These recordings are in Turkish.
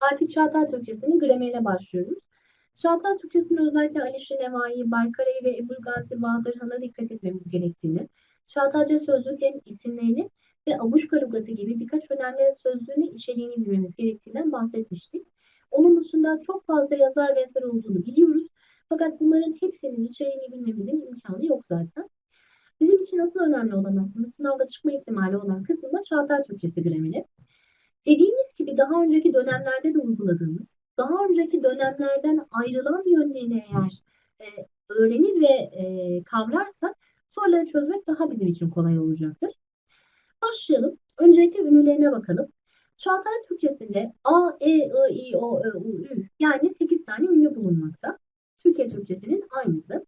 Artık Çağatay Türkçesinin gramerine başlıyoruz. Çağatay Türkçesinin özellikle Alişi Nevai, Baykara'yı ve Ebul Gazi Bahadırhan'a dikkat etmemiz gerektiğini, Çağatayca sözlüklerin isimlerini ve Abuşka lügatı gibi birkaç önemli sözlüğünün içeriğini bilmemiz gerektiğinden bahsetmiştik. Onun dışında çok fazla yazar ve eser olduğunu biliyoruz. Fakat bunların hepsinin içeriğini bilmemizin imkanı yok zaten. Bizim için asıl önemli olan aslında sınavda çıkma ihtimali olan kısımda Çağatay Türkçesi grameri. Dediğimiz gibi daha önceki dönemlerde de uyguladığımız, daha önceki dönemlerden ayrılan yönlerini eğer e, öğrenir ve e, kavrarsak soruları çözmek daha bizim için kolay olacaktır. Başlayalım. Öncelikle ünlülerine bakalım. Çağatay Türkçesinde A, E, I, O, Ö, U, Ü yani 8 tane ünlü bulunmakta. Türkiye Türkçesinin aynısı.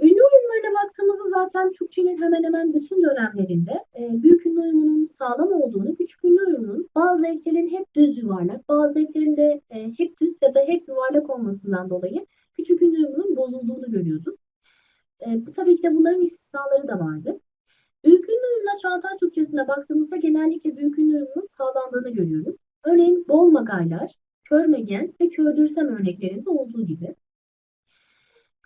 Ünlü uyumlarına baktığımızda zaten Türkçenin hemen hemen bütün dönemlerinde e, büyük ünlü uyumunun sağlam olduğunu, küçük ünlü uyumunun bazı eklerin hep düz yuvarlak, bazı eklerin de e, hep düz ya da hep yuvarlak olmasından dolayı küçük ünlü uyumunun bozulduğunu görüyorduk. E, tabii ki de bunların istisnaları da vardı. Büyük ünlü uyumla Çağatay Türkçesine baktığımızda genellikle büyük ünlü uyumunun sağlandığını görüyoruz. Örneğin bol magaylar, körmegen ve kördürsem örneklerinde olduğu gibi.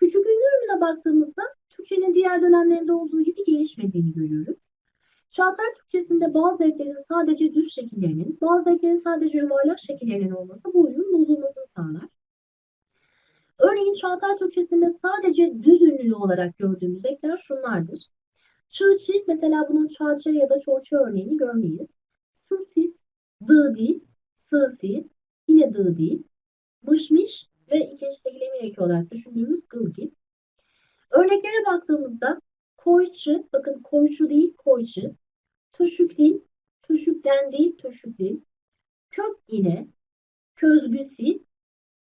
Küçük ünlü baktığımızda Türkçenin diğer dönemlerinde olduğu gibi gelişmediğini görüyoruz. Çağatay Türkçesinde bazı eklerin sadece düz şekillerinin, bazı eklerin sadece yuvarlak şekillerinin olması bu uyumun bozulmasını sağlar. Örneğin Çağatay Türkçesinde sadece düz ünlü olarak gördüğümüz ekler şunlardır. Çığ çift mesela bunun çağçı ya da çoğçu örneğini görmeyiz. Sı sis, dı di, sı si, yine dı di, mış miş ve ikinci eki olarak düşündüğümüz gılgi. Örneklere baktığımızda koyçı, bakın koyçu değil koyçu, töşük değil, töşükten değil töşük değil, kök yine, közgüsi,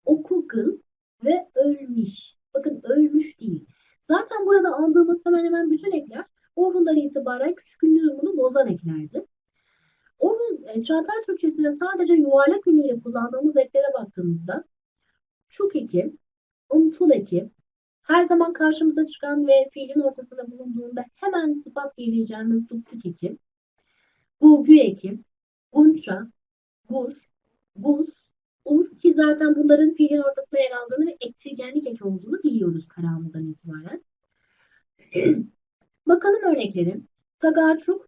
okugıl ve ölmüş. Bakın ölmüş değil. Zaten burada aldığımız hemen hemen bütün ekler Orhun'dan itibaren küçük ünlü durumunu bozan eklerdi. Orhun, e, Çağatay Türkçesi'nde sadece yuvarlak ünlüyle kullandığımız eklere baktığımızda çuk eki, umtul eki, her zaman karşımıza çıkan ve fiilin ortasında bulunduğunda hemen sıfat geleceğimiz duplik eki, gugü eki, gunça, gur, buz, ur ki zaten bunların fiilin ortasında yer aldığını ve ektirgenlik eki olduğunu biliyoruz karamından itibaren. Bakalım örnekleri. Tagarçuk,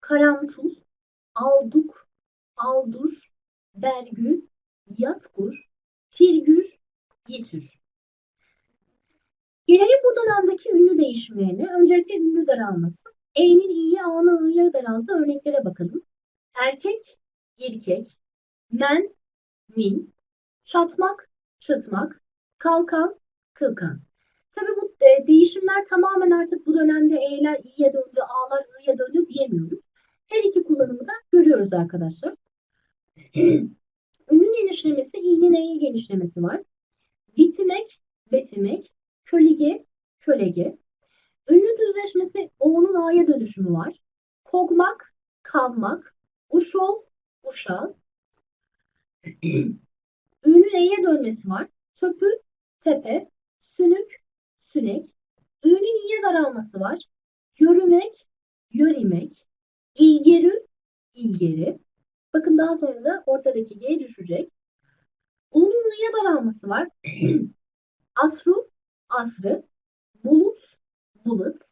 karamtul, alduk, aldur, bergü, yatgur, tirgür, yitür. Gelelim bu dönemdeki ünlü değişimlerine. Öncelikle ünlü daralması. E'nin i'ye, A'nın i'ye daraldığı örneklere bakalım. Erkek, erkek, men, min, çatmak, çıtmak, kalkan, kılkan. Tabii bu e, değişimler tamamen artık bu dönemde E'ler i'ye döndü, A'lar i'ye döndü diyemiyoruz. Her iki kullanımı da görüyoruz arkadaşlar. Ünlü genişlemesi, i'nin e'ye genişlemesi var. Bitimek, betimek, kölige, kölege. Ünlü düzleşmesi o'nun a'ya dönüşümü var. Kogmak, kavmak, uşol, uşal. Ünlü e'ye dönmesi var. Töpü, tepe, sünük, sünek. Ünlün i'ye daralması var. Yürümek, yörimek. İlgeri, ilgeri. Bakın daha sonra da ortadaki G düşecek. Onun i'ye daralması var. Asru, asrı. Bulut, bulut.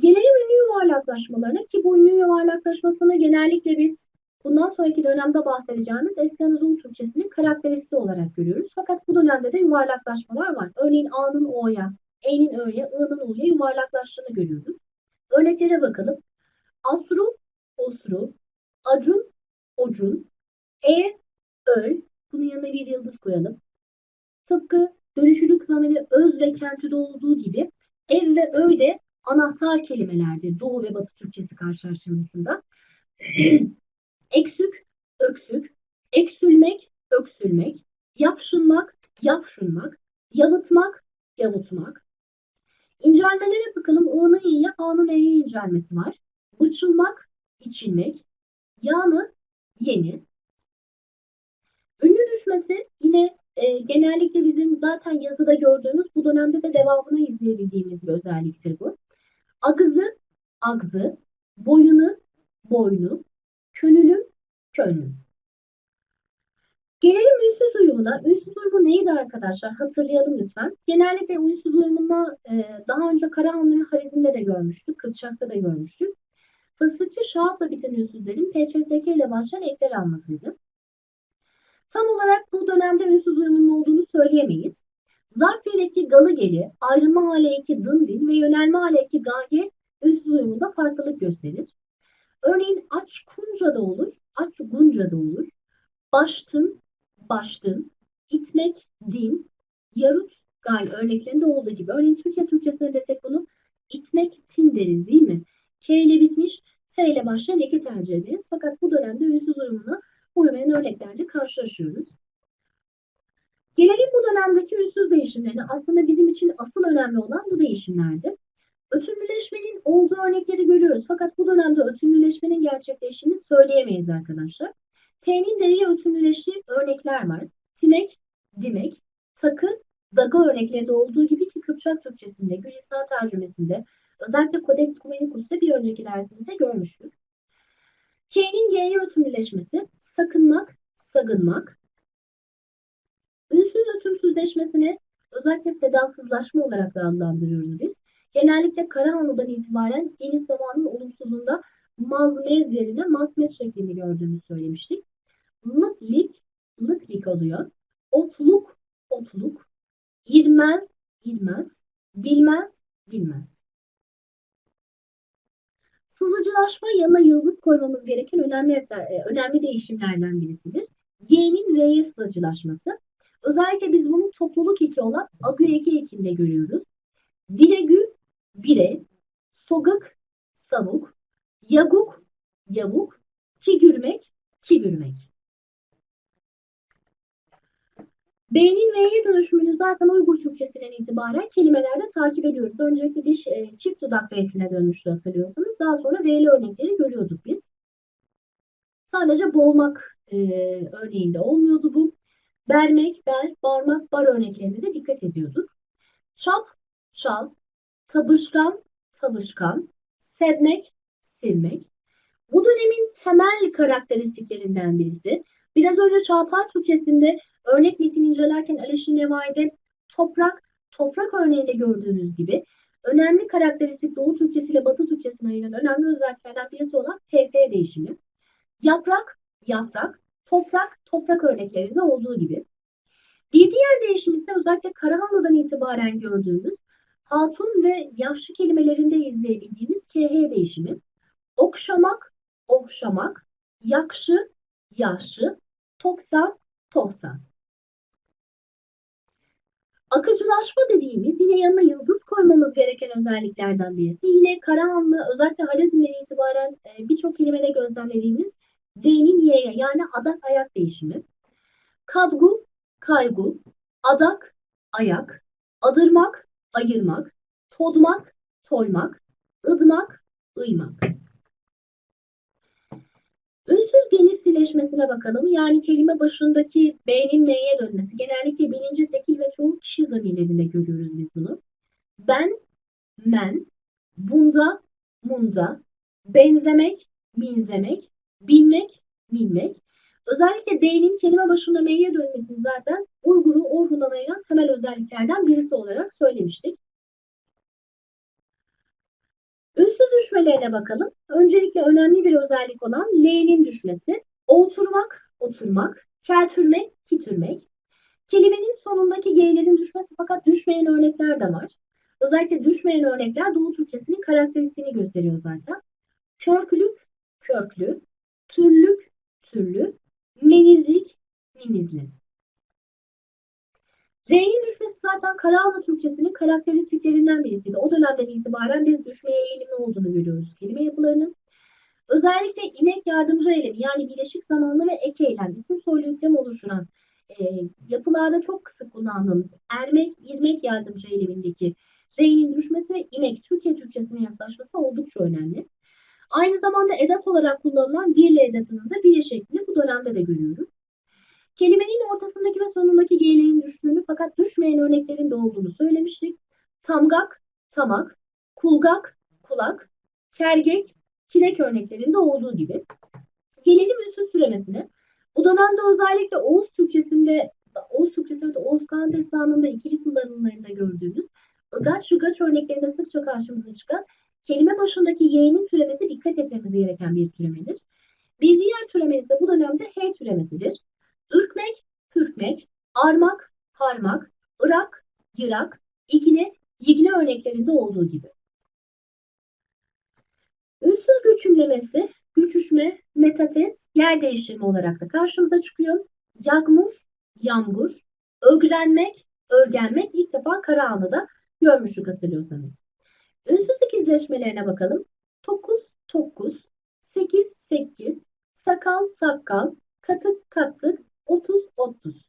Gelelim ünlü yuvarlaklaşmalarına ki bu ünlü yuvarlaklaşmasını genellikle biz bundan sonraki dönemde bahsedeceğimiz eski Anadolu Türkçesinin karakteristiği olarak görüyoruz. Fakat bu dönemde de yuvarlaklaşmalar var. Örneğin A'nın O'ya, E'nin Ö'ye, I'nın U'ya yuvarlaklaştığını görüyoruz. Örneklere bakalım. Asru, osru, acun, ocun, e, öl. Bunun yanına bir yıldız koyalım. Tıpkı dönüşülük zamiri öz ve kentüde olduğu gibi ev ve öy de anahtar kelimelerdir Doğu ve Batı Türkçesi karşılaştırmasında. Eksük, öksük, eksülmek, öksülmek, yapşınmak, yapşınmak, yalıtmak, yavutmak. İncelmelere bakalım. I'nın i'ye, A'nın e'ye incelmesi var. Bıçılmak, içilmek, yağını, yeni. Ünlü düşmesi yine e, genellikle bizim zaten yazıda gördüğümüz bu dönemde de devamını izleyebildiğimiz bir özelliktir bu. Agızı, agzı, boyunu, boynu, könülüm, könlüm. Gelelim ünsüz uyumuna. Ünsüz uyumu neydi arkadaşlar? Hatırlayalım lütfen. Genellikle ünsüz uyumunu e, daha önce Karahanlı ve Harizm'de de görmüştük. Kıpçak'ta da görmüştük. Fıstıkçı şahatla biten ünsüzlerin PÇSK ile başlayan ekler almasıydı. Tam olarak bu dönemde ünsüz uyumunun olduğunu söyleyemeyiz. Zarf fiildeki galı geli, ayrılma hali eki dın din ve yönelme hali eki gage ünsüz uyumunda farklılık gösterir. Örneğin aç kunca da olur, aç gunca da olur. Baştın, baştın, itmek, din, yarut, gal örneklerinde olduğu gibi. Örneğin Türkiye Türkçesine desek bunu itmek, tin deriz değil mi? K ile bitmiş, ile başlayan eki tercih. Fakat bu dönemde ünsüz uyumuna uymayan örneklerle karşılaşıyoruz. Gelelim bu dönemdeki ünsüz değişimlerine. Aslında bizim için asıl önemli olan bu değişimlerdi. Ötümlüleşmenin olduğu örnekleri görüyoruz. Fakat bu dönemde ötümlüleşmenin gerçekleştiğini söyleyemeyiz arkadaşlar. T'nin D'ye ötümlüleştiği örnekler var. Timek, dimek, takı, daga örneklerinde olduğu gibi ki Kıpçak Türkçesinde, Gülistan tercümesinde, özellikle Codex Cumanicus'ta bir önceki dersimizde görmüştük. K'nin G'ye ötümlüleşmesi, sakınmak, sagınmak. Ünsüz ötümsüzleşmesini özellikle sedasızlaşma olarak da adlandırıyoruz biz. Genellikle Karahanlı'dan itibaren geniş zamanın olumsuzluğunda mazmez yerine masmez şeklini gördüğümüzü söylemiştik. Lık lik, lık lik oluyor. Otluk, otluk. İrmez, irmez. Bilmez, bilmez. Sızıcılaşma yanına yıldız koymamız gereken önemli eser, e, önemli değişimlerden birisidir. G'nin V'ye sızıcılaşması. Özellikle biz bunu topluluk eki olan agü eki ekinde görüyoruz. Diregü, bire, sogak, savuk, yaguk, yavuk, kigürmek, kibürmek. B'nin V'ye dönüşümünü zaten Uygur Türkçesinden itibaren kelimelerde takip ediyoruz. Öncelikle diş e, çift dudak V'sine dönmüştü hatırlıyorsanız. Daha sonra V'li örnekleri görüyorduk biz. Sadece boğmak e, örneğinde olmuyordu bu. Bermek, bel, barmak, bar örneklerine de dikkat ediyorduk. Çap, çal, tabışkan, tabışkan, sevmek, silmek. Bu dönemin temel karakteristiklerinden birisi. Biraz önce Çağatay Türkçesinde örnek metini incelerken Aleşin Nevai'de toprak, toprak örneğinde gördüğünüz gibi önemli karakteristik Doğu Türkçesi ile Batı Türkçesine ayıran önemli özelliklerden birisi olan TF değişimi. Yaprak, yaprak, toprak, toprak örneklerinde olduğu gibi. Bir diğer değişim ise özellikle Karahanlı'dan itibaren gördüğümüz hatun ve yaşlı kelimelerinde izleyebildiğimiz KH değişimi. Okşamak, okşamak, yakşı, yaşlı, toksa, tohsa. Akıcılaşma dediğimiz yine yanına yıldız koymamız gereken özelliklerden birisi. Yine Karahanlı özellikle Harizm'den itibaren e, birçok kelimede gözlemlediğimiz D'nin Y'ye yani adak ayak değişimi. Kadgu, kaygu, adak, ayak, adırmak, ayırmak, todmak, toymak, ıdmak, ıymak. Ünsüz geniş sileşmesine bakalım. Yani kelime başındaki B'nin M'ye dönmesi. Genellikle bilinci tekil ve çoğul kişi zamirlerinde görüyoruz biz bunu. Ben, men, bunda, munda, benzemek, minzemek, bilmek, bilmek. Özellikle B'nin kelime başında M'ye dönmesini zaten Uygur'u Orhun'dan ayıran temel özelliklerden birisi olarak söylemiştik. Ünsüz düşmelerine bakalım. Öncelikle önemli bir özellik olan L'nin düşmesi. Oturmak, oturmak, keltürmek, kitürmek. Kelimenin sonundaki G'lerin düşmesi fakat düşmeyen örnekler de var. Özellikle düşmeyen örnekler Doğu Türkçesinin karakteristiğini gösteriyor zaten. Körklük, körklü, türlük, türlü, menizlik, menizli. R'nin düşmesi zaten Karahanlı Türkçesinin karakteristiklerinden birisiydi. O dönemden itibaren biz düşmeye eğilimli olduğunu görüyoruz kelime yapılarının. Özellikle inek yardımcı eylemi yani bileşik zamanlı ve ek eylem isim soylu yüklem oluşturan e, yapılarda çok sık kullandığımız ermek, irmek yardımcı eylemindeki R'nin düşmesi imek Türkiye Türkçesine yaklaşması oldukça önemli. Aynı zamanda edat olarak kullanılan birli edatının da bir şeklini bu dönemde de görüyoruz. Kelimenin ortasındaki ve sonundaki G'lerin düştüğünü fakat düşmeyen örneklerin de olduğunu söylemiştik. Tamgak, tamak, kulgak, kulak, kergek, kirek örneklerinde olduğu gibi. Gelelim ünsüz türemesine. Bu dönemde özellikle Oğuz Türkçesinde, Oğuz Türkçesi ve Oğuz Kağan Destanı'nda ikili kullanımlarında gördüğümüz ıgaç, şugaç örneklerinde sıkça karşımıza çıkan kelime başındaki y'nin türemesi dikkat etmemiz gereken bir türemedir. Bir diğer türeme ise bu dönemde H türemesidir. Ürkmek, pürkmek, armak, harmak, ırak, yırak, igine, yigine örneklerinde olduğu gibi. Ünsüz göçümlemesi, göçüşme, metates, yer değiştirme olarak da karşımıza çıkıyor. Yağmur, yağmur, örgülenmek, örgenmek ilk defa Karahanlı'da görmüştük hatırlıyorsanız. Ünsüz ikizleşmelerine bakalım. Tokuz, tokuz, sekiz, sekiz, sakal, sakkal, katık, kattık, otuz, otuz.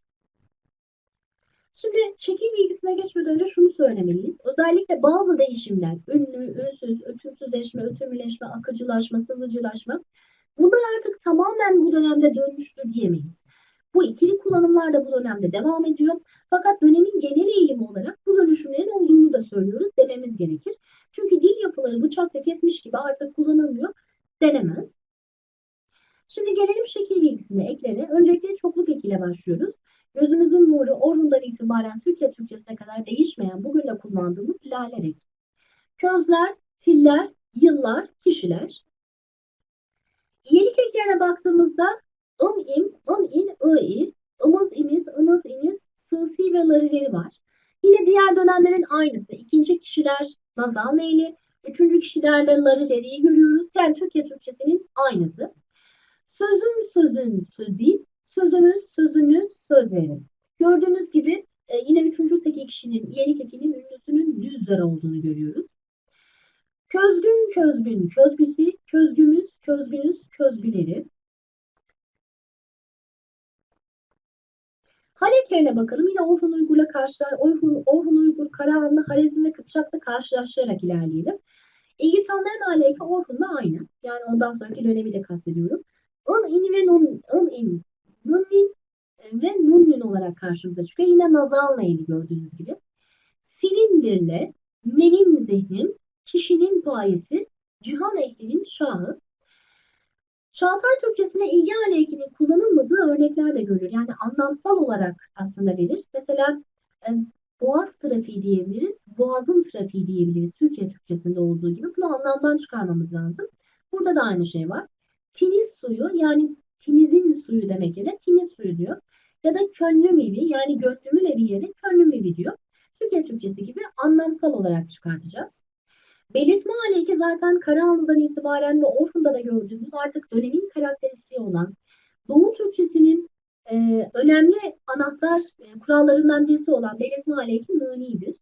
Şimdi şekil bilgisine geçmeden önce şunu söylemeliyiz. Özellikle bazı değişimler, ünlü, ünsüz, ötümsüzleşme, ötümleşme, akıcılaşma, sızıcılaşma bunlar artık tamamen bu dönemde dönmüştür diyemeyiz. Bu ikili kullanımlar da bu dönemde devam ediyor. Fakat dönemin genel eğilimi olarak bu dönüşümlerin olduğunu da söylüyoruz dememiz gerekir. Çünkü dil yapıları bıçakla kesmiş gibi artık kullanılmıyor denemez. Şimdi gelelim şekil bilgisine eklere. Öncelikle çokluk ekiyle başlıyoruz. Gözümüzün nuru Orhun'dan itibaren Türkiye Türkçesine kadar değişmeyen bugün de kullandığımız laler eki. Közler, tiller, yıllar, kişiler. İyelik eklerine baktığımızda ım im, ım in, ı i, ımız imiz, ınız iniz, sığsi ve larileri var. Yine diğer dönemlerin aynısı. İkinci kişiler nazal neyli, üçüncü kişilerde larileriyi görüyoruz. Yani Türkiye Türkçesinin aynısı. Sözüm sözün sözi, sözünüz sözünüz sözlerim. Gördüğünüz gibi e, yine üçüncü teki kişinin, iyelik ekinin ünlüsünün düzler olduğunu görüyoruz. Közgün közgün közgüsü, közgümüz közgünüz közgüleri. Hareklerine bakalım. Yine Orhun Uygur'la karşılar, Orhun, Orhun Uygur, Karahanlı, Harezm ve Kıpçak'la karşılaştırarak ilerleyelim. İlgi tanımlayan aleyke Orhun'la aynı. Yani ondan sonraki dönemi de kastediyorum. In, in ve nun, ın, in, nun, in ve nun, nun olarak karşımıza çıkıyor. Yine nazal neyli gördüğünüz gibi. Sinin birle, menin zihnim, kişinin payesi, cihan ehlinin şahı. Çağatay Türkçesine ilgi aleyhinin kullanılmadığı örnekler de görülür. Yani anlamsal olarak aslında verir. Mesela e, boğaz trafiği diyebiliriz, boğazın trafiği diyebiliriz Türkiye Türkçesinde olduğu gibi. Bunu anlamdan çıkarmamız lazım. Burada da aynı şey var. Tiniz suyu yani tinizin suyu demek yerine tiniz suyu diyor. Ya da könlüm evi yani gönlümün evi yerine könlüm evi diyor. Türkiye Türkçesi gibi anlamsal olarak çıkartacağız. Belirtme aleyhi zaten Karahanlı'dan itibaren ve Orhun'da da gördüğümüz artık dönemin karakteristiği olan Doğu Türkçesinin e, önemli anahtar e, kurallarından birisi olan belirtme aleyhi nanidir.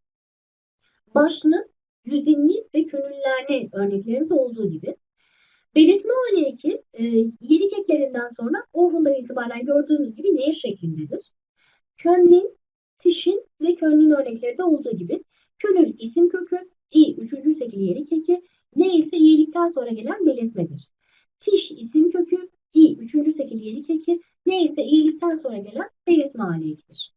Başlı, yüzinli ve könüllerine örneklerinde olduğu gibi. Belirtme aleyhi e, yelik eklerinden sonra Orhun'dan itibaren gördüğümüz gibi nehir şeklindedir. Könlin, tişin ve könlin örnekleri de olduğu gibi könül isim kökü, i üçüncü tekil yelik eki, ne ise iyilikten sonra gelen belirtmedir. Tiş isim kökü, i üçüncü tekil yelik eki, ne ise iyilikten sonra gelen belirtme aleyhidir.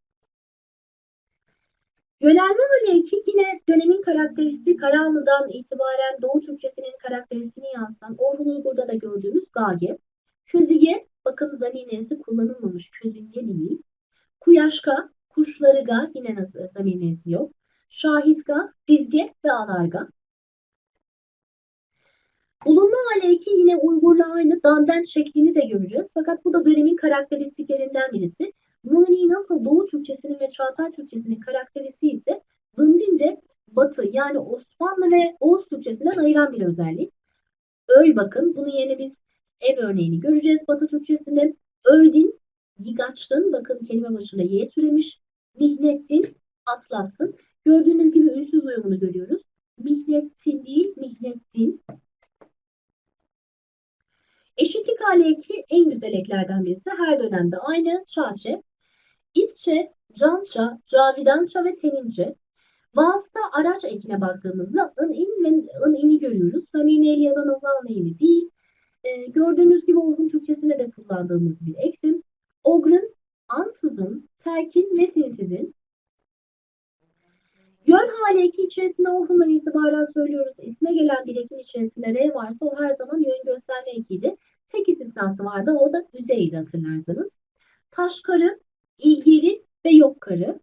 Yönelme aleyhi yine dönemin karakteristiği Karahanlı'dan itibaren Doğu Türkçesinin karakteristiğini yansıtan Orhun Uygur'da da gördüğümüz gage. Közige, bakın zaminesi kullanılmamış közünge değil. Kuyaşka, kuşlarıga yine nasıl zaminesi yok. Şahitga, bizge ve alarga. Bulunma aleyki yine Uygur'la aynı dandan şeklini de göreceğiz. Fakat bu da dönemin karakteristiklerinden birisi. Nuni nasıl Doğu Türkçesinin ve Çağatay Türkçesinin karakteristiği ise Dındin de Batı yani Osmanlı ve Oğuz Türkçesinden ayıran bir özellik. Öl bakın bunu yine biz ev örneğini göreceğiz Batı Türkçesinde. Öldin, Yigaçtın bakın kelime başında Y türemiş. Mihnettin, Atlas'ın. Gördüğünüz gibi ünsüz uyumunu görüyoruz. Mihnettin değil, Mihnettin. Eşitlik hali eki en güzel eklerden birisi. Her dönemde aynı çağçe. İtçe, cança, cavidança ve tenince. Vasıta araç ekine baktığımızda ın in ve ın ini görüyoruz. Samine ya da nazal neyli değil. Ee, gördüğünüz gibi Orhun Türkçesinde de kullandığımız bir eksim. Ogrın, ansızın, terkin ve sinsizin. Yön hali eki içerisinde Orhun'dan itibaren söylüyoruz. İsme gelen bir ekin içerisinde R varsa o her zaman yön gösterme ekiydi. Tek istisnası vardı. O da üzeydi hatırlarsanız. Taşkarı, ilgili ve yokkarı.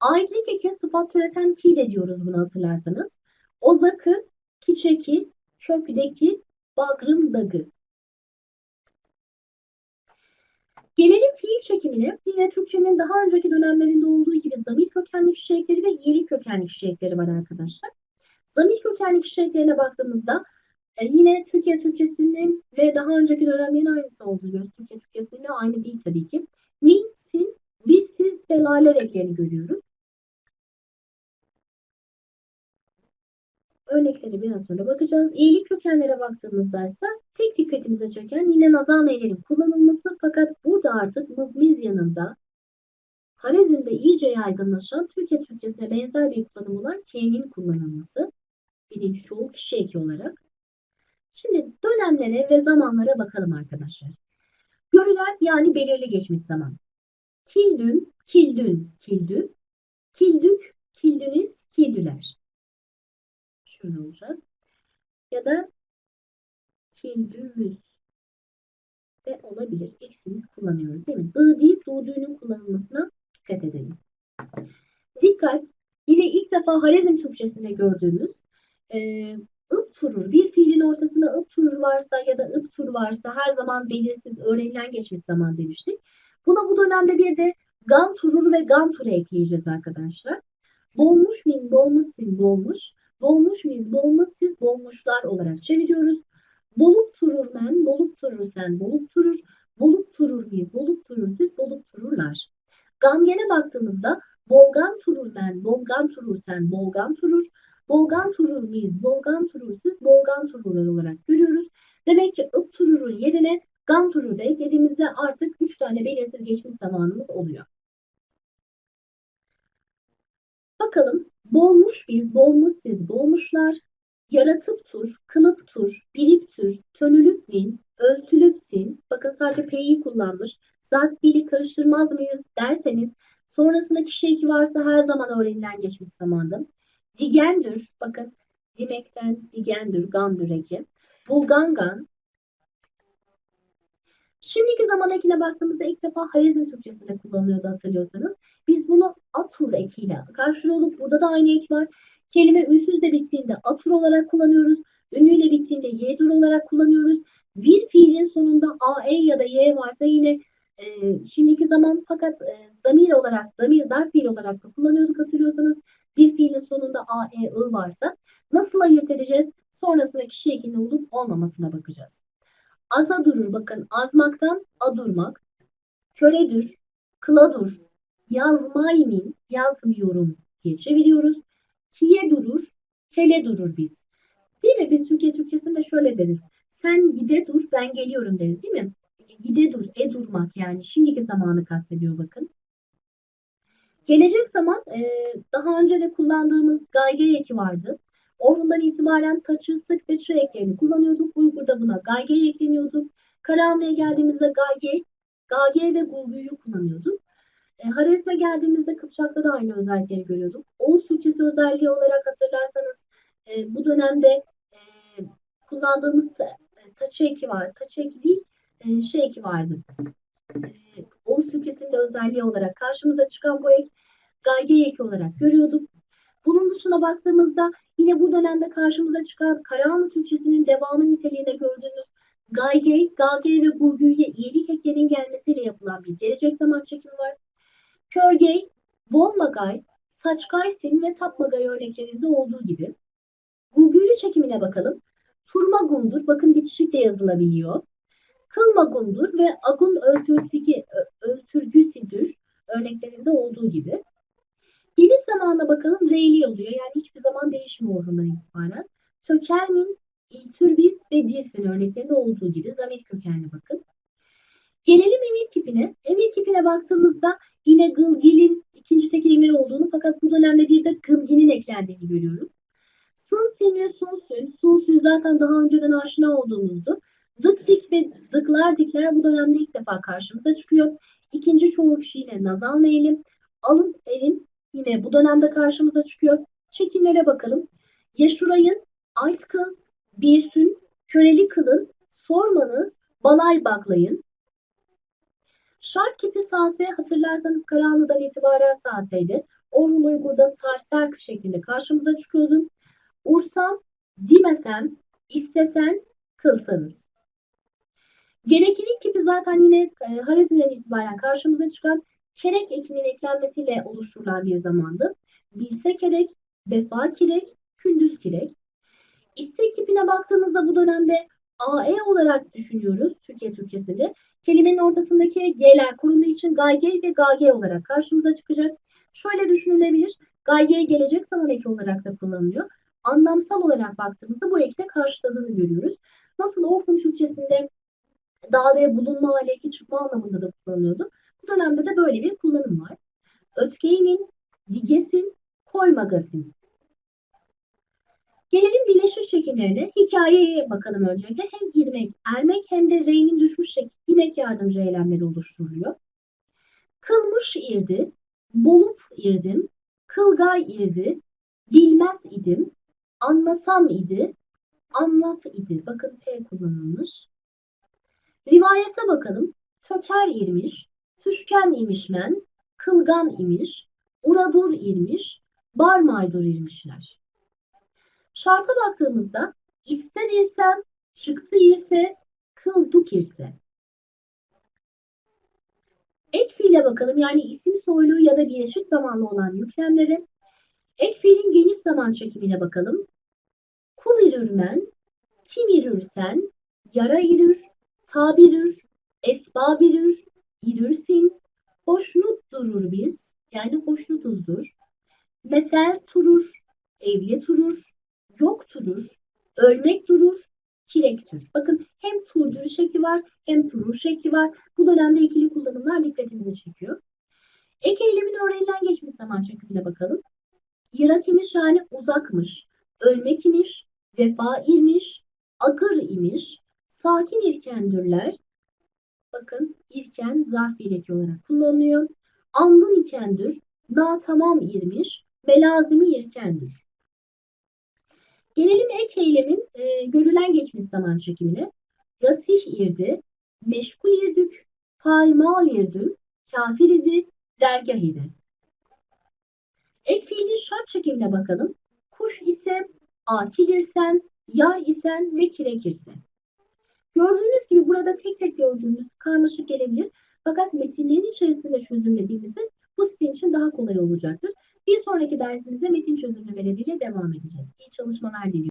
Aitlik eki sıfat türeten ki de diyoruz bunu hatırlarsanız. Ozakı, kiçeki, kökdeki, bagrımdagı. Gelelim fiil çekimine. Yine Türkçenin daha önceki dönemlerinde olduğu gibi zamir kökenli kişilikleri ve iyilik kökenli kişilikleri var arkadaşlar. Zamir kökenli kişiliklerine baktığımızda e, yine Türkiye Türkçesinin ve daha önceki dönemlerin aynısı olduğunu görüyoruz. Türkiye Türkçesinin aynı değil tabii ki. Min, sin, biz, siz ve laler eklerini görüyoruz. Örnekleri biraz sonra bakacağız. İyilik kökenlere baktığımızda ise tek dikkatimize çeken yine nazal neylerin kullanılması fakat burada artık mızmiz yanında Harizm'de iyice yaygınlaşan Türkiye Türkçesine benzer bir kullanım olan K'nin kullanılması. Birinci çoğul kişi eki olarak. Şimdi dönemlere ve zamanlara bakalım arkadaşlar. Görülen yani belirli geçmiş zaman. Kildün, kildün, kildü, kildük, kildüniz, kildüler. Şöyle olacak. Ya da kildümüz de olabilir. İkisini kullanıyoruz değil mi? Dı deyip doğduğunun kullanılmasına dikkat edelim. Dikkat! Yine ilk defa Harezm Türkçesinde gördüğümüz e, ıp turur. Bir fiilin ortasında ıp turur varsa ya da ıp tur varsa her zaman belirsiz öğrenilen geçmiş zaman demiştik. Buna bu dönemde bir de gan turur ve gan turu ekleyeceğiz arkadaşlar. Bolmuş min, bolmuşsin, bolmuş. Bolmuş miz, bolmuş siz, bolmuşlar olarak çeviriyoruz. Bolup turur men, bolup turur sen, bolup turur. Bolup turur biz, bolup turur siz, bolup tururlar. Gamgene baktığımızda bolgan turur men, bolgan turur sen, bolgan turur. Bolgan turur biz, bolgan turur siz, bolgan tururlar olarak görüyoruz. Demek ki ıp tururun yerine gan turur da eklediğimizde artık 3 tane belirsiz geçmiş zamanımız oluyor. Bakalım bolmuş biz, bolmuş siz, bolmuşlar. Yaratıp tur, kılıp tur, bilip tur, tönülüp bin, öltülüp sin. Bakın sadece P'yi kullanmış. Zarf bili karıştırmaz mıyız derseniz sonrasında kişi eki varsa her zaman öğrenilen geçmiş zamandı. Digendür, bakın dimekten digendür, gandır eki. Bulgangan. Şimdiki zaman ekine baktığımızda ilk defa Harizm Türkçesinde kullanılıyordu hatırlıyorsanız. Biz bunu atur ekiyle karşılıyorduk. Burada da aynı ek var. Kelime ünsüzle bittiğinde atur olarak kullanıyoruz. Ünlüyle bittiğinde yedur olarak kullanıyoruz. Bir fiilin sonunda a, e ya da y varsa yine e, şimdiki zaman fakat e, zamir olarak, zamir zarf fiil olarak da kullanıyorduk hatırlıyorsanız. Bir fiilin sonunda a, e, i varsa nasıl ayırt edeceğiz? Sonrasında kişi ekinin olup olmamasına bakacağız. Aza durur bakın azmaktan a durmak. Köredir, kıla dur, yazmaymin, yazmıyorum diye çeviriyoruz. Kiye durur, kele durur biz. Değil mi? Biz Türkiye Türkçesinde şöyle deriz. Sen gide dur, ben geliyorum deriz değil mi? Gide dur, e durmak yani. Şimdiki zamanı kastediyor bakın. Gelecek zaman e, daha önce de kullandığımız gayge eki vardı. Orhundan itibaren taçı, sık ve çı eklerini kullanıyorduk. Uygur'da buna gayge ekleniyordu. Karahanlı'ya geldiğimizde gayge, gage ve gulguyu kullanıyorduk. E, Harizme geldiğimizde Kıpçak'ta da aynı özellikleri görüyorduk. Oğuz Türkçesi özelliği olarak hatırlarsanız e, bu dönemde e, kullandığımız ta, taçı eki var. Taçı eki değil, e, şey eki vardı. E, Türkçesinde özelliği olarak karşımıza çıkan bu ek gayge eki olarak görüyorduk. Bunun dışına baktığımızda yine bu dönemde karşımıza çıkan Karahanlı Türkçesinin devamı niteliğinde gördüğünüz gayge, gage ve gulgüye iyilik eklerinin gelmesiyle yapılan bir gelecek zaman çekimi var. Körgey, Volmagay, Saçkaysin ve Tapmagay örneklerinde olduğu gibi. Gulgülü çekimine bakalım. Turmagundur, bakın bitişik de yazılabiliyor. Kılmagundur ve Agun öltürsigi, öltürgüsidir örneklerinde olduğu gibi. Geniş zamana bakalım reyli oluyor. Yani hiçbir zaman değişmiyor bundan itibaren. Tökermin, iltürbis ve dirsin örneklerinde olduğu gibi zamir kökenli bakın. Gelelim emir kipine. Emir kipine baktığımızda yine gılgilin ikinci tekil emir olduğunu fakat bu dönemde bir de gılginin eklendiğini görüyoruz. Sın, sin ve sun, sün. Sun, sün zaten daha önceden aşina olduğumuzdu. Dık, dik ve dıklar, dikler bu dönemde ilk defa karşımıza çıkıyor. İkinci çoğul kişiyle nazal neylim. Alın, elin yine bu dönemde karşımıza çıkıyor. Çekimlere bakalım. Yaşurayın, ait kıl, birsün, köreli kılın, sormanız, balay baklayın. Şart kipi sase hatırlarsanız Karahanlı'dan itibaren saseydi. Orhun Uygur'da sarserk şeklinde karşımıza çıkıyordu. Ursam, dimesem, istesen, kılsanız. Gereklilik kipi zaten yine e, Harizm'den itibaren karşımıza çıkan kerek ekinin eklenmesiyle oluşturulan bir zamandı. Bilse kerek, vefa kirek, kündüz kirek. İstek kipine baktığımızda bu dönemde AE olarak düşünüyoruz Türkiye Türkçesinde. Kelimenin ortasındaki G'ler korunduğu için gaygey ve gage olarak karşımıza çıkacak. Şöyle düşünülebilir. Gaygey gelecek zaman eki olarak da kullanılıyor. Anlamsal olarak baktığımızda bu ekle karşıladığını görüyoruz. Nasıl Orhun Türkçesinde dağda bulunma hali eki çıkma anlamında da kullanılıyordu. Bu dönemde de böyle bir kullanım var. Ötkeynin, digesin, koymagasin. Gelelim bileşik çekimlerine. Hikayeye bakalım öncelikle. Hem girmek, ermek hem de reynin düşmüş şekli imek yardımcı eylemleri oluşturuluyor. Kılmış irdi, bolup irdim, kılgay irdi, bilmez idim, anlasam idi, anlat idi. Bakın P kullanılmış. Rivayete bakalım. Töker irmiş, tüşken imişmen, kılgan imiş, uradur irmiş, barmaydur irmişler. Şarta baktığımızda ister irsem, çıktı irse, kılduk irse. Ek fiile bakalım yani isim soylu ya da bileşik zamanlı olan yüklemleri. Ek fiilin geniş zaman çekimine bakalım. Kul irürmen, kim irürsen, yara irür, tabirür, esbab irür, irürsin, hoşnut durur biz, yani hoşnutuzdur. Mesel turur, evli turur, yok turur, ölmek durur, kirektir. Bakın hem turdur şekli var hem turur şekli var. Bu dönemde ikili kullanımlar dikkatimizi çekiyor. Ek eylemin öğrenilen geçmiş zaman çekimine bakalım. Irak imiş yani uzakmış, ölmek imiş, vefa irmiş, agır imiş, sakin irkendürler. Bakın irken zarf ileki olarak kullanılıyor. Andın ikendür, na tamam irmiş, melazimi irkendür. Gelelim ek eylemin e, görülen geçmiş zaman çekimine. Rasih irdi, meşgul irdük, paymal irdüm, kafir idi, dergah idi. Ek fiilin şart çekimine bakalım. Kuş ise, akil irsen, yar isen ve kirek irsen. Gördüğünüz gibi burada tek tek gördüğümüz karmaşık gelebilir. Fakat metinlerin içerisinde çözümlediğimizde bu sizin için daha kolay olacaktır. Bir sonraki dersimizde metin çözümlemeleriyle devam edeceğiz. İyi çalışmalar diliyorum.